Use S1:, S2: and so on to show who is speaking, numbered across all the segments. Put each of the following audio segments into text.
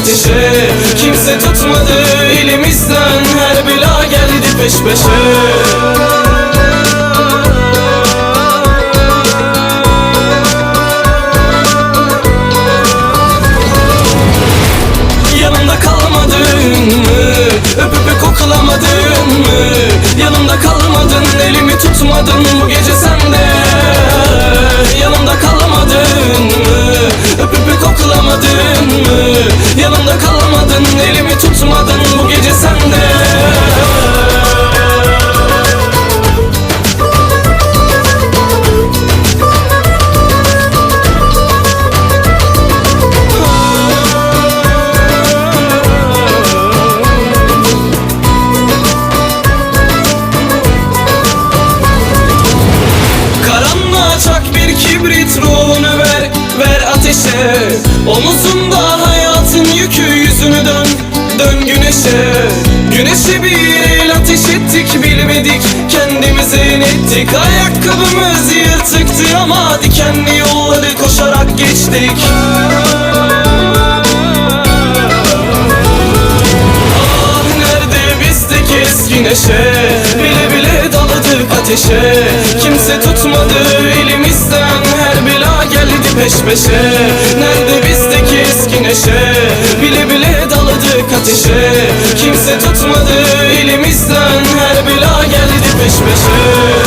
S1: ateşe. Kimse tutmadı elimizden. Her bela geldi peş peşe kalmadın, elimi tutmadın bu gece sende. Karanlığa çak bir kibrit ruhunu ver Ver ateşe. Omuzunda güneşe. Güneşe bir ateş ettik bilmedik. Kendimize inettik Ayakkabımız yırtıktı ama Dikenli yolları koşarak geçtik. Ah nerede bizdeki eski neşe? Bile bile daladık ateşe. Kimse tutmadı elimizden. Her bela geldi peş peşe. Nerede bizdeki eski neşe ateşe. Kimse tutmadı elimizden. Her bela geldi peş peşe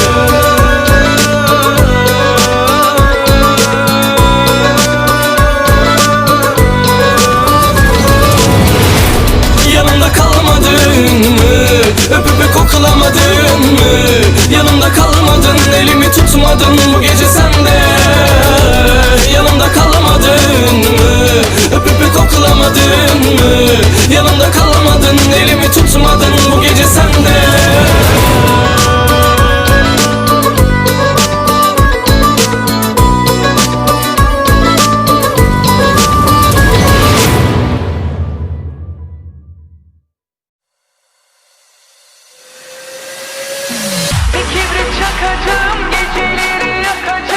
S1: elimi tutmadın bu gece sende.
S2: Bir kibrit çakacağım, geceleri yakacağım,